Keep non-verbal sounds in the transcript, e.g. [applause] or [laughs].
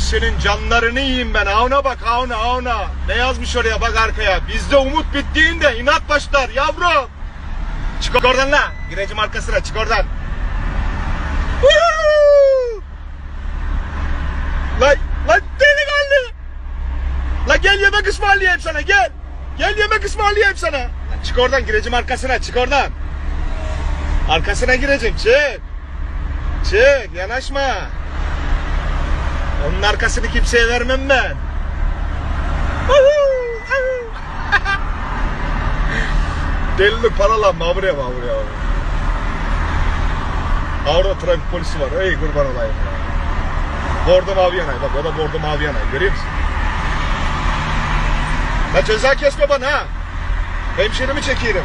Senin canlarını yiyeyim ben. Avna bak avna avna. Ne yazmış oraya bak arkaya. Bizde umut bittiğinde inat başlar yavrum. Çık oradan la. Girecim arkasına çık oradan. Lan lan delikanlı. La gel yemek ısmarlayayım sana gel. Gel yemek ısmarlayayım sana. Lan çık oradan gireceğim arkasına çık oradan. Arkasına gireceğim çık. Çık yanaşma. Onun arkasını kimseye vermem ben. [laughs] Delilik paralanma buraya bak buraya bak. Orada trafik polisi var. Ey kurban olayım ya. Bordo mavi yanay. Bak o da bordo mavi yanay. Görüyor musun? La ceza kesme bana ha. Hemşerimi çekiyorum.